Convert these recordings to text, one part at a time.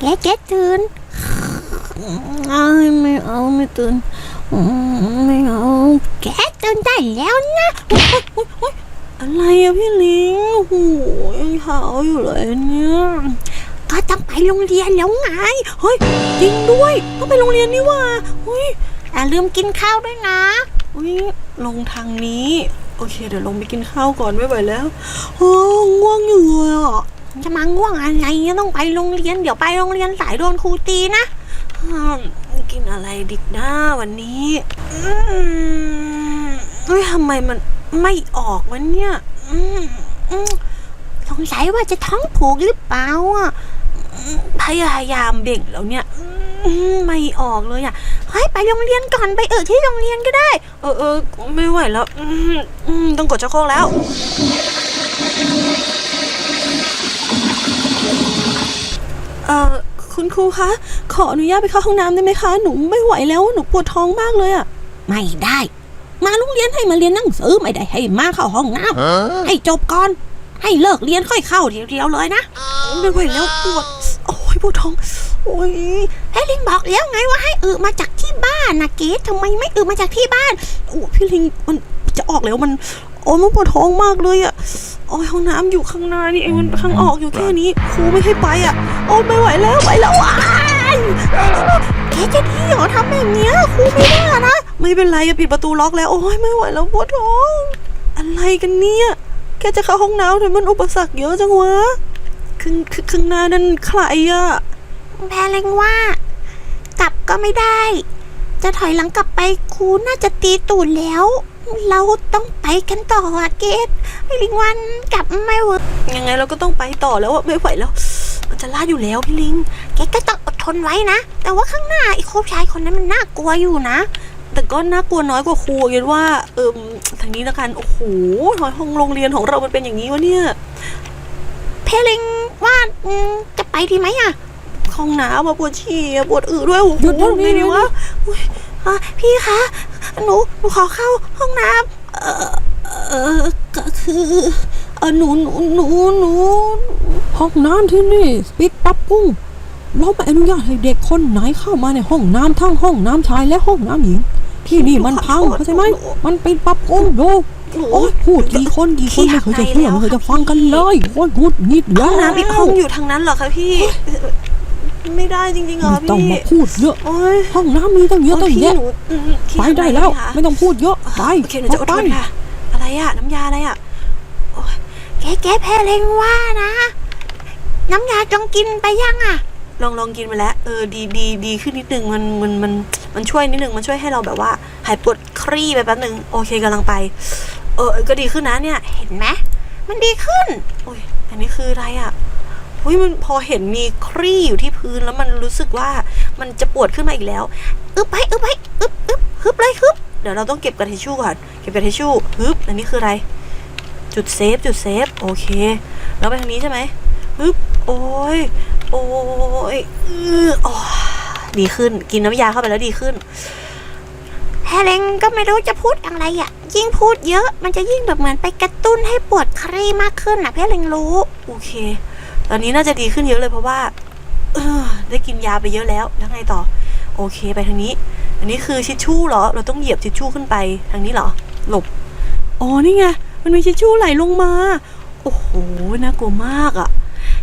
แกแกตื่นเอาไม่เอาไม่ตื่นไม่เอาแกตื่นได้แล้วนะอะไรอะพี่ลิงโอ้โหยังเช้าอยู่เลยเนี่ยก็ต้องไปโรงเรียนแล้วไงเฮ้ยจริงด้วยต้องไปโรงเรียนนี่ว่าเฮ้ยอย่าลืมกินข้าวด้วยนะเฮ้ยลงทางนี้ โอเค เดี๋ยวลงไปกินข้าวก่อนไม่ไหวแล้วโอ้ง่วงอยู่เลยอะ จะมาง่วงอะไรเนี่ยต้องไปโรงเรียน เดี๋ยวไปโรงเรียนสายโดนครูตีนะกินอะไรดิกหน้าวันนี้เฮ้ยทำไมมันไม่ออกวะเนี่ยสงสัยว่าจะท้องผูกหรือเปล่าอะพยายามเบ่งแล้วเนี่ยไม่ออกเลยอะเฮ้ไปโรงเรียนก่อนไปเออที่โรงเรียนก็ได้ เออเออไม่ไหวแล้วต้องกดชักโครกแล้ว เออ คุณครูคะ ขออนุญาตไปเข้าห้องน้ำได้ไหมคะ หนูไม่ไหวแล้ว หนูปวดท้องมากเลยอะไม่ได้ มาโรงเรียนให้มาเรียนหนังสือไม่ได้ให้มาเข้าห้องน้ำให้จบก่อน ให้เลิกเรียนค่อยเข้าเดียวๆเลยนะ ไม่ไหวแล้วปวด โอ้ยปวดท้อง โอ้ยเฮลิงบอกแล้วไงว่าให้อึมาจากที่บ้านนะเกดทำไมไม่อึมาจากที่บ้าน โอ้ยพี่ลิงมันจะออกแล้วมัน โอ้ยมันปวดท้องมากเลยอะโอ้ยห้องน้ำอยู่ข้างหน้านี่เองมันข้างออกอยู่แค่นี้ครูไม่ให้ไปอะโอ้ยไม่ไหวแล้วไหวแล้วอะเกดจะที่เหรอทำแบบเนี้ยครูไม่ได้นะ ไม่เป็นไรอะปิดประตูล็อกแล้ว โอ้ยไม่ไหวแล้วปวดท้องอะไรกันเนี่ยแค่จะเข้าห้องน้ำแต่มันอุปสรรคเยอะจังวะข้างข้างข้างหน้านั่นใครอะแพรเลงว่ากลับก็ไม่ได้ จะถอยหลังกลับไปครูน่าจะตีตูดแล้ว เราต้องไปกันต่ออะเกดเฮลิงวันกลับไม่เวิร์กยังไงเราก็ต้องไปต่อแล้วอะไม่ไหวแล้ว มันจะลาดอยู่แล้วพี่ลิง แกก็ต้องอดทนไว้นะ แต่ว่าข้างหน้าไอ้โคบชายคนนั้นมันน่ากลัวอยู่นะ แต่ก็น่ากลัวน้อยกว่าครูเย็นว่า เอิมทางนี้ละกันโอ้โหห้องโรงเรียนของเรามันเป็นอย่างนี้วะเนี่ย เพลงว่าอืมจะไปดีไหมอะห้องน้ำมาปวดฉี่อะปวดอึด้วยโอ้โหหยุดเดี๋ยวนี้ไงดีวะอะพี่คะ หนูหนูขอเข้าห้องน้ำเออเออก็คือเออหนูหนูหนูหนูห้องน้ำที่นี่ปิดปรับปรุงเราไม่อนุญาตให้เด็กคนไหนเข้ามาในห้องน้ำทั้งห้องน้ำชายและห้องน้ำหญิง ที่นี่มันพังเข้าใจไหมมันปิดปรับปรุงดูหนูโอ้ยพูดกี่คนกี่คนไม่เคยจะเชื่อไม่เคยจะฟังกันเลยโอ้ยหงุดหงิดแล้ห้วองน้ำอีกห้องอยู่ทางนั้นเหรอคะพี่ ไม่ได้จริงๆเหรอไม่พี่ต้องมาพูดเยอะ โอ้ยห้องน้ำมีตั้งเยอะตั้งพี่แยะหนูอืมที่ไปทำได้แล้วคะไม่ต้องพูดเยอะไปโอเคหนูจะอดไปทนค่ะ อะไรอะน้ำยาอะไรอะแกแกเพลงว่านะ น้ำยาจงกินไปยังอะลองลองกินมาแล้ว เออดีดีดีขึ้นนิดนึงมันมันมันมันช่วยนิดนึงมันช่วยให้เราแบบว่า หายปวดครี่ไปแป๊บนึงโอเคกำลังไป เออก็ดีขึ้นนะเนี่ย เห็นไหมมันดีขึ้นโอ้ยอันนี้คืออะไรอะ่ะ อุ้ยมันพอเห็นมีครี่อยู่ที่พื้นแล้วมันรู้สึกว่ามันจะปวดขึ้นมาอีกแล้วอึบไปอึบไปอึบอึบฮึบเลยฮึบเดี๋ยวเราต้องเก็บกระทิชชู่ก่อนเก็บกระทิชชู่ฮึบอันนี้คืออะไร จุดเซฟจุดเซฟโอเคแล้วไปทางนี้ใช่ไหมฮึบโอ้ยโอ้ยอืออ๋อดีขึ้นกินน้ำยาเข้าไปแล้วดีขึ้นแพลงก็ไม่รู้จะพูดอะไรอะ ยิ่งพูดเยอะมันจะยิ่งแบบเหมือนไปกระตุ้นให้ปวดครีมากขึ้นนะแพลงรู้ โอเค ตอนนี้น่าจะดีขึ้นเยอะเลยเพราะว่าเออได้กินยาไปเยอะแล้วแล้วไงต่อ โอเคไปทางนี้ อันนี้คือทิชชู่เหรอ เราต้องเหยียบทิชชู่ขึ้นไปทางนี้เหรอ หลบอ๋อนี่ไงมันมีทิชชู่ไหลลงมา โอ้โหน่ากลัวมากอะ่ะ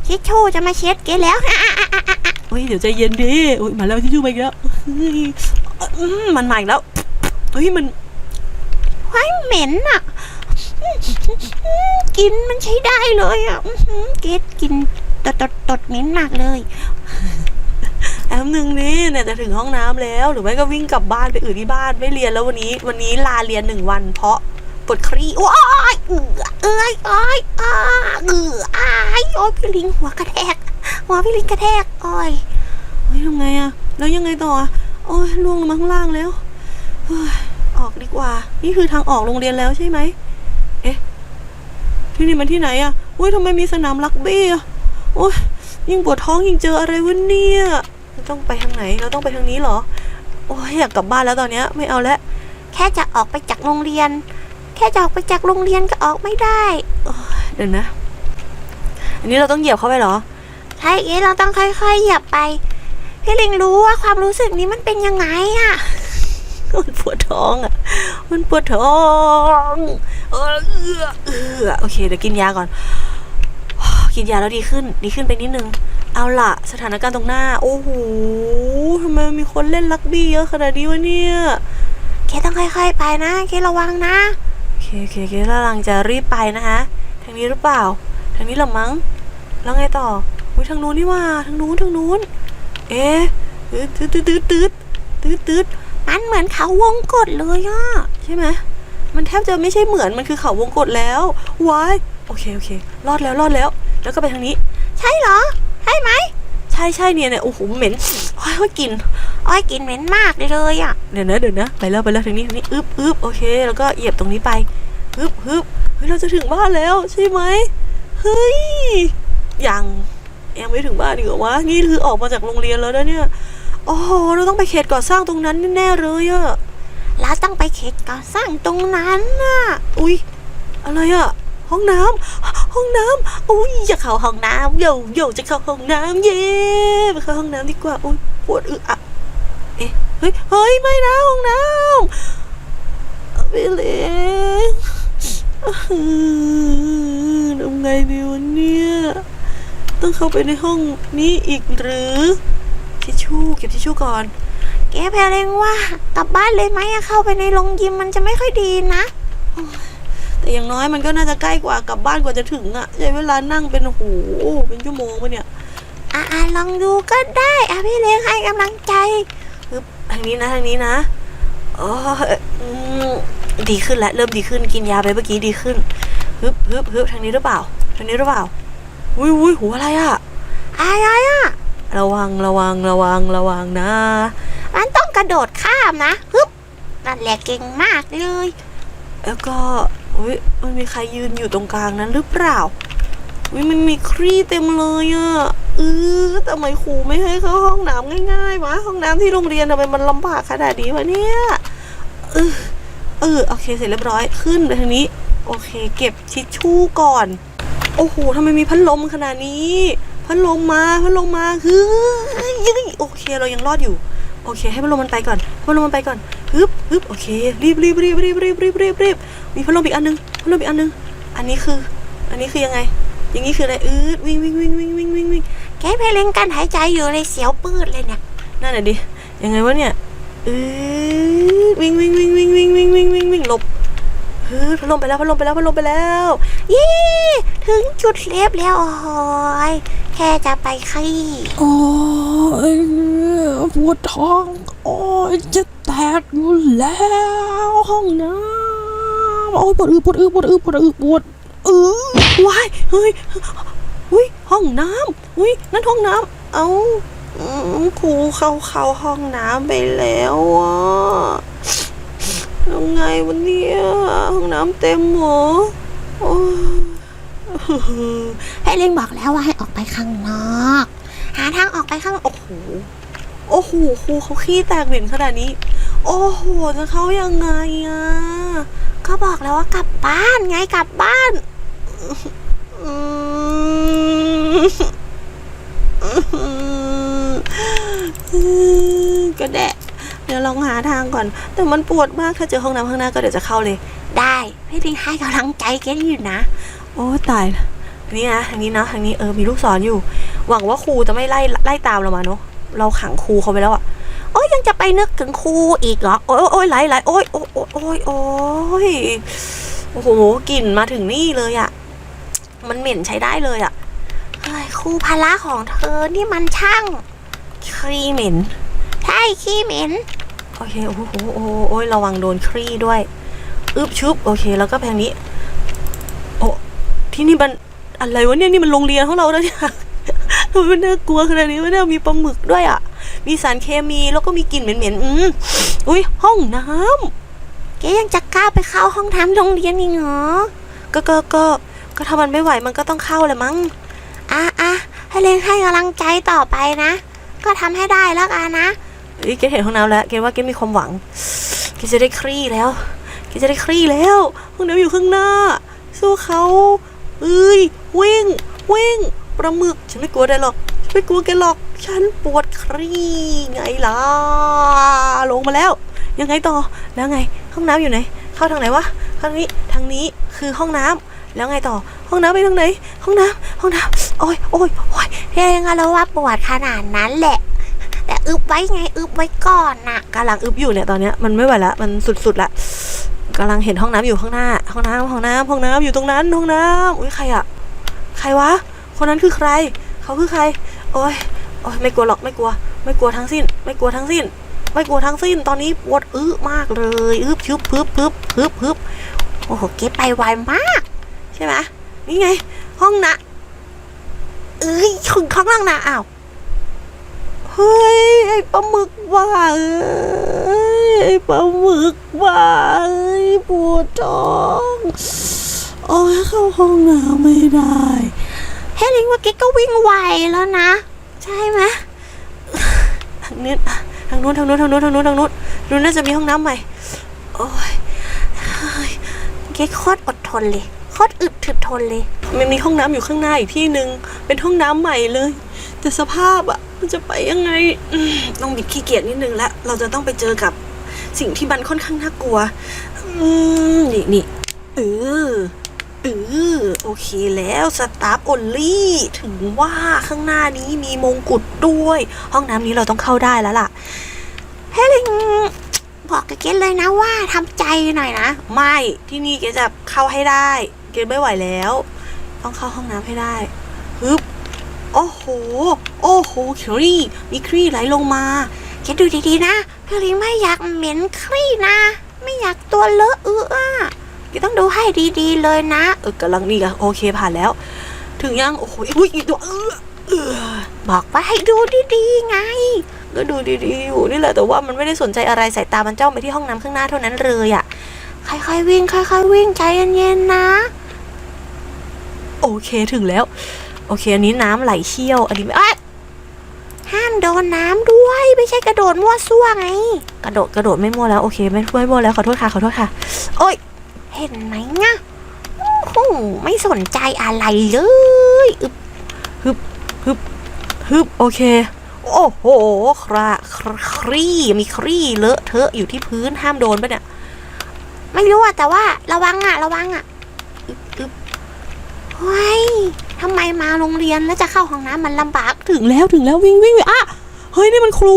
ทิชชู่จะมาเช็ดแกแล้วเฮ้ยเดี๋ยวใจเย็นดิอุ้ยมาแล้วทิชชู่ไปอีกแล้วเฮ้ยอืมมันมาอีกแล้วเฮ้ยมันไว้เหม็นอะ กินมันใช้ได้เลยอะอื้อหือเกดกินตดตดตดเหม็นมากเลยแอมหนึ่งนี่เนี่ยจะถึงห้องน้ำแล้ว หรือไม่ก็วิ่งกลับบ้านไปอื่นที่บ้านไม่เรียนแล้ววันนี้ วันนี้ลาเรียนหนึ่งวัน เพราะปวดครี่ว้ายเอือเอ้ยเอ้ยอ้าเอืออ้ายโอ้ยพี่ลิงหัวกระแทกหัวพี่ลิงกระแทกโอ้ยเฮ้ยทำไงอะแล้วยังไงต่ออะโอ้ยล่วงลงมาข้างล่างแล้วออกดีกว่า นี่คือทางออกโรงเรียนแล้วใช่ไหม ที่นี่มันที่ไหนอะอุ้ยทำไมมีสนามรักบี้อะโอ้ยยิ่งปวดท้องยิ่งเจออะไรวะเนี่ยเราต้องไปทางไหน เราต้องไปทางนี้เหรอ โอ้ยอยากกลับบ้านแล้วตอนเนี้ยไม่เอาแล้วแค่จะออกไปจากโรงเรียน แค่จะออกไปจากโรงเรียนก็ออกไม่ได้เดี๋ยวนะ อันนี้เราต้องเหยียบเข้าไปเหรอใใช่เอ๊ะเราต้องค่อยๆเหยียบไป พี่ลิงรู้ว่าความรู้สึกนี้มันเป็นยังไงอะ มันปวดท้องอะมันปวดท้อง เออเออเออโอเคเดี๋ยวกินยาก่อน กินยาแล้วดีขึ้น ดีขึ้นไปนิดนึง เอาล่ะ สถานการณ์ตรงหน้า โอ้โหทำไมมีคนเล่นลักบี้เยอะขนาดนี้วะเนี่ยเคต้องค่อยๆไปนะ เคระวังนะโอเคโอเคเคกำลังจะรีบไปนะคะทางนี้หรือเปล่า ทางนี้หรอมั้ง แล้วไงต่ออุ้ยทางนู้นนี่ว่า ทางนู้นทางนู้น เอ๊ะตืดตืดตืดตืดตืดตืดมันเหมือนเขาวงกดเลยอะใช่ไหม มันแทบจะไม่ใช่เหมือนมันคือเขาวงกตแล้ววายโอเคโอเค รอดแล้วรอดแล้ว แล้วก็ไปทางนี้ ใช่เหรอ ใช่ไหม ใช่ใช่เนี่ยเนี่ยโอ้โหเหม็นโอ้ยว่ากลินอ้อยกลินเหม็นมากเลยอะเดี๋ยวนะเดี๋ยวนะไปแล้วไปแล้วทางนี้ทางนี้อึบอึบโอเค แล้วก็เหยียบตรงนี้ไปฮึบฮึบเฮ้ยเราจะถึงบ้านแล้วใช่ไหมเฮ้ยยังยังไม่ถึงบ้านอีกเหรอวะนี่คือออกมาจากโรงเรียนแล้วนะเนี่ยโอ้โหเราต้องไปเขตก่อสร้างตรงนั้นแน่ๆเลยอะ เราต้องไปเขตก่อสร้างตรงนั้นน่ะ อุ้ยอะไรอะห้องน้ำห้องน้ำอุ้ยอยากเข้าห้องน้ำโยโยจะเข้าห้องน้ำเย่ไปเข้าห้องน้ำดีกว่าอุ้ยปวดอึอะเอ๊ะเฮ้ยเฮ้ยไม่นะห้องน้ำไปเลยทำไงดีวะเนี่ยต้องเข้าไปในห้องนี้อีกหรือทิชชู่เก็บทิชชู่ก่อน แกแพรเรงว่า กลับบ้านเลยไหมอะเข้าไปในโรงยิมมันจะไม่ค่อยดีนะแต่อย่างน้อยมันก็น่าจะใกล้กว่ากลับบ้านกว่าจะถึงอะใช้เวลานั่งเป็นโอ้โหเป็นชั่วโมงปะเนี่ยอะๆลองดูก็ได้อะพี่เลี้ยงให้กำลังใจฮึบทางนี้นะทางนี้นะอ๋ออืมดีขึ้นแล้วเริ่มดีขึ้นกินยาไปเมื่อกี้ดีขึ้นฮึบฮึบฮึบทางนี้หรือเปล่า ทางนี้หรือเปล่าอุ้ยอุ้ยหูอะไรอะอะไรอะระวังระวังระวังระวังนะ มันต้องกระโดดข้ามนะฮึบนั่นแหละเก่งมากเลย แล้วก็อุ้ยมันมีใครยืนอยู่ตรงกลางนั้นหรือเปล่าอุ้ยมันมีครีเต็มเลยอะเออทำไมครูไม่ให้เข้าห้องน้ำง่ายๆวะห้องน้ำที่โรงเรียนทำไมมันลำบากขนาดนี้วะเนี่ยเออเออโอเคเสร็จเรียบร้อยขึ้นไปทางนี้ โอเค เก็บทิชชู่ก่อน โอ้โหทำไมมีพัดลมขนาดนี้ พัดลมมาพัดลมมาเฮ้ยยึยโอเคเรายังรอดอยู่ โอเค ให้พัดลมมันไปก่อนให้พัดลมมันไปก่อนฮึบฮึบโอเค รีบรีบรีบรีบรีบรีบรีบรีบมีพัดลมอีกอันนึงพัดลมอีกอันนึง อันนี้คือ อันนี้คือยังไง อย่างนี้คืออะไรอืดวิ่งวิ่งวิ่งวิ่งวิ่งวิ่งวิ่งแกเพลงกันหายใจอยู่เลยเสียวปืดเลยเนี่ย นั่นแหละดิ ยังไงวะเนี่ยอืดวิ่งวิ่งวิ่งวิ่งวิ่งวิ่งวิ่งวิ่งวิ่งหลบฮึบพัดลมไปแล้วพัดลมไปแล้วพัดลมไปแล้วยี่ถึงจุดเซฟแล้วโอ้ย แค่จะไปขี้โอ้ยปวดท้อง โอ้ยจะแตกอยู่แล้วห้องน้ำโอ้ยปวดอือปวดอือปวดอือปวดอือปวดอือว้ายเฮ้ยอุ้ยห้องน้ำอุ้ยนั่นห้องน้ำเอาครูเข้าเข้าห้องน้ำไปแล้วอะยังไงวันนี้ห้องน้ำเต็มหรอโอ้ย เพลงบอกแล้วว่าให้ออกไปข้างนอก หาทางออกไปข้างโอ้โหโอ้โหครูเขาขี้แตกเหม็นขนาดนี้ โอ้โหจะเข้ายังไงอะก็บอกแล้วว่ากลับบ้านไงกลับบ้านก็แดะเดี๋ยวลองหาทางก่อน แต่มันปวดมากถ้าเจอห้องน้ำข้างหน้าก็เดี๋ยวจะเข้าเลย ได้พี่ลิงให้กำลังใจแกอยู่นะ โอ้ตายละอันนี้นะทางนี้นะทางนี้เออมีลูกศรอยู่ หวังว่าครูจะไม่ไล่ไล่ตามเรามาเนาะเราขังครูเขาไปแล้วอะโอ้ยยังจะไปนึกถึงครูอีกเหรอโอ้ยโอ้ยไหลไหลโอ้ยโอ้ยโอ้ยโอ้ยโอ้โหกลิ่นมาถึงนี่เลยอะมันเหม็นใช้ได้เลยอะเฮ้ยครูพละของเธอนี่มันช่างครีเหม็นใช่ขี้เหม็นโอเคโอ้โหโอ้ยระวังโดนครีด้วยอึบชุบโอเค แล้วก็แพงนี้ ที่นี่มันอะไรวะเนี่ยนี่มันโรงเรียนของเราแล้วเนี่ยทำไมมันน่ากลัวขนาดนี้วะเนี่ยมีปลาหมึกด้วยอะมีสารเคมีแล้วก็มีกลิ่นเหม็นๆ อืมอุ้ยห้องน้ำแกยังจะกล้าไปเข้าห้องน้ำโรงเรียนอีกเหรอ ก็ก็ก็ก็ถ้ามันไม่ไหวมันก็ต้องเข้าแหละมั้ง อะอะให้เล่นให้กำลังใจต่อไปนะ ก็ทำให้ได้แล้วกันนะเอ้ยเกดเห็นห้องน้ำแล้วเกดว่าเกดมีความหวังเกดจะได้คลี่แล้วเกดจะได้คลี่แล้วห้องน้ำอยู่ข้างหน้า สู้เขา เอ้ยวิ่งวิ่งปลาหมึกฉันไม่กลัวได้หรอกไม่กลัวแกหรอก ฉันปวดครีไงล่ะลงมาแล้ว ยังไงต่อแล้วไงห้องน้ำอยู่ไหน เข้าทางไหนวะทางนี้ทางนี้คือห้องน้ำแล้วไงต่อห้องน้ำไปทางไหน ห้องน้ำห้องน้ำโอ้ยโอ้ยโอ้ยเพียงเราว่าปวดขนาดนั้นแหละ แต่อึบไว้ไงอึบไว้ก่อนน่ะกำลังอึบอยู่เนี่ยตอนเนี้ยมันไม่ไหวละมันสุดๆละกำลังเห็นห้องน้ำอยู่ข้างหน้า ห้องน้ำห้องน้ำห้องน้ำอยู่ตรงนั้นห้องน้ำอุ้ยใครอะใครวะ คนนั้นคือใคร เขาคือใคร โอ้ยโอ้ยไม่กลัวหรอกไม่กลัว ไม่กลัวทั้งสิ้น ไม่กลัวทั้งสิ้น ไม่กลัวทั้งสิ้นตอนนี้ปวดอื้อมากเลยอึบชึบพึบพึบพึบพึบโอ้โหเก็บไปไวมาก ใช่ไหมนี่ไง ห้องนะเอ้ยถึงข้างล่างนะอ้าวเฮ้ยไอ้ปลาหมึกว่าเอ้ยไอ้ปลาหมึกว่าเอ้ยปวดท้อง โอ้ยเข้าห้องน้ำไม่ได้เฮลิงว่าเก๊กก็วิ่งไวแล้วนะ ใช่ไหมทางนี้ทางนู้นทางนู้นทางนู้นทางนู้นทางนู้นนู้นน่าจะมีห้องน้ำใหม่ โอ้ยเก๊กโคตรอดทนเลยโคตรอึดถึดทนเลยมันมีห้องน้ำอยู่ข้างหน้าอีกที่หนึ่งเป็นห้องน้ำใหม่เลย แต่สภาพอะมันจะไปยังไงอืมต้องบิดขี้เกียจนิดนึงละเราจะต้องไปเจอกับสิ่งที่มันค่อนข้างน่ากลัว อืมนี่นี่ เออเออโอเคแล้วสตาร์ o อ l ลี่ถึงว่าข้างหน้านี้มีมงกุฎด้วย ห้องน้ำนี้เราต้องเข้าได้แล้วล่ะ เฮลิงบอกกเก๊เลยนะว่าทำใจหน่อยนะ ไม่ที่นี่เกจะเข้าให้ได้ เกไม่ไหวแล้ว ต้องเข้าห้องน้ำให้ได้ฮึบโอ้โห โอ้โหครีมีครีไหลลงมาเก๊ดูดีๆนะเฮลิงไม่อยากเหม็นครี่นะ ไม่อยากตัวเลอะเอื้อ ก๊ต้องดูให้ดีๆเลยนะ เออกำลังนี่อะโอเคผ่านแล้ว ถึงยัง โอ้โหอุ้ยอีกตัวเออเออบอกว่าให้ดูดีๆไง ก็ดูดีๆอยู่นี่แหละแต่ว่ามันไม่ได้สนใจอะไรสายตามันจ้องไปที่ห้องน้ำข้างหน้าเท่านั้นเลยอะค่อยๆวิ่ง ค่อยๆวิ่งใจเย็นๆนะ โอเคถึงแล้ว โอเค อันนี้น้ำไหลเชี่ยว อันนี้ไม่ห้ามโดนน้ำด้วย ไม่ใช่กระโดดมั่วซั่วไง กระโดดกระโดดไม่มั่วแล้ว โอเค ไม่ไม่มั่วแล้ว ขอโทษค่ะ ขอโทษค่ะ โอ้ย ห็นไหมเนี่ยโอ้โหไม่สนใจอะไรเลยอึบฮึบฮึบฮึบโอเค โอ้โหคราครีมีครีเลอะเทอะอยู่ที่พื้นห้ามโดนปะเนี่ย ไม่รู้อะแต่ว่าระวังอะระวังอะอึบอึบเฮ้ยทำไมมาโรงเรียนแล้วจะเข้าห้องน้ำมันลำบากถึงแล้วถึงแล้ววิ่งวิ่งวิ่งอะเฮ้ยนี่มันครู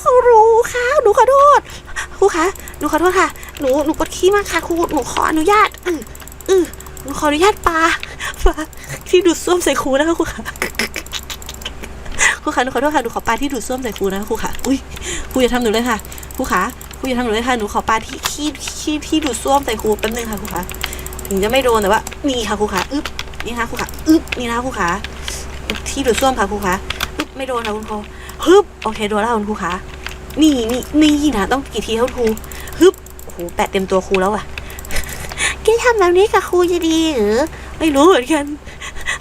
ครูคะหนูขอโทษครูคะหนูขอโทษค่ะ หนูหนูปวดขี้มากค่ะครูหนูขออนุญาตเออเออหนูขออนุญาตปลาปลาที่ดูดซ่วมใส่ครูนะคะครูคะครูคะหนูขอโทษค่ะหนูขอปลาที่ดูดซ่วมใส่ครูนะคะครูคะอุ้ยครูอย่าทำหนูเลยค่ะครูคะครูอย่าทำหนูเลยค่ะหนูขอปลาที่ที่ที่ที่ดูดซ่วมใส่ครูแป๊บนึงค่ะครูคะถึงจะไม่โดนแต่ว่านี่ค่ะครูคะอึ๊บนี่นะคะครูคะอึ๊บนี่นะครูคะที่ดูดซ่วมค่ะครูคะปึ๊บไม่โดนนะคุณครูฮึบโอเคโดนแล้วคุณครูคะนี่นี่นี่นะต้องกี่ทีเท่าครู ฮึบโอ้โหแปะเต็มตัวครูแล้วอะแกทำแบบนี้กับครูจะดีหรือไม่รู้เหมือนกัน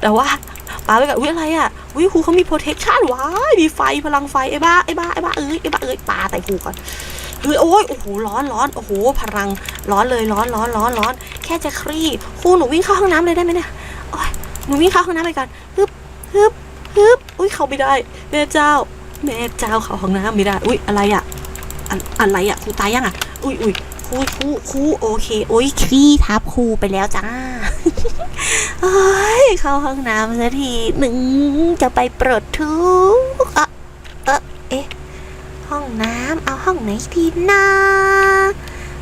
แต่ว่าปาไปกับอุ้ยอะไรอะอุ้ยครูเขามี protection ว้ามีไฟพลังไฟไอ้บ้าไอ้บ้าไอ้บ้าเอ้ยไอ้บ้าเอ้ยปาใส่ครูก่อนเฮ้ยโอ้ยโอ้โหร้อนร้อนโอ้โหพลังร้อนเลยร้อนร้อนร้อนร้อนแค่จะคลี่ครูหนูวิ่งเข้าห้องน้ำเลยได้ไหมเนี่ยโอ้ยหนูวิ่งเข้าห้องน้ำไปก่อนฮึบฮึบฮึบอุ้ยเข้าไม่ได้แม่เจ้าแม่เจ้าเขาห้องน้ำไม่ได้อุ้ยอะไรอะอะอะไรอะครูตายยังอะอุ้ยอุ้ย ครูครูครูโอเค โอ้ยขี้ทับครูไปแล้วจ้าเอ้ยเข้าห้องน้ำสักทีหนึ่งจะไปปลดทุกข์เออเออเอ๊ะห้องน้ำเอาห้องไหนดีนะ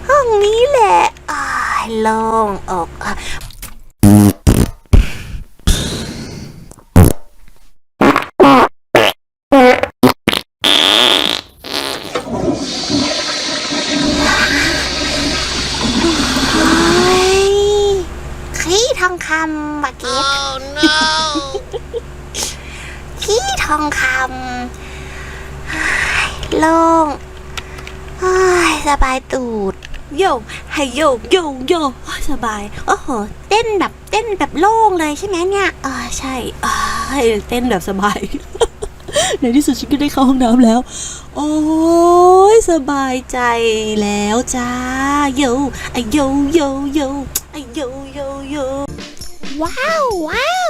ห้องนี้แหละอ้ายโล่งอกอะเฮ้ยขี้ทองคำมาเก็ต ขี้ทองคำเฮ้ยโล่งเฮ้ยสบายตูด โยไฮโยโยโยโอ้ยสบาย โอ้โห เต้นแบบเต้นแบบโล่งเลยใช่ไหมเนี่ยอ่าใช่อ่าเต้นแบบสบาย ในที่สุดฉันก็ได้เข้าห้องน้ำแล้ว โอ้ยสบายใจแล้วจ้าโยไอโยโยโยไอโยโยโยว้าวว้าว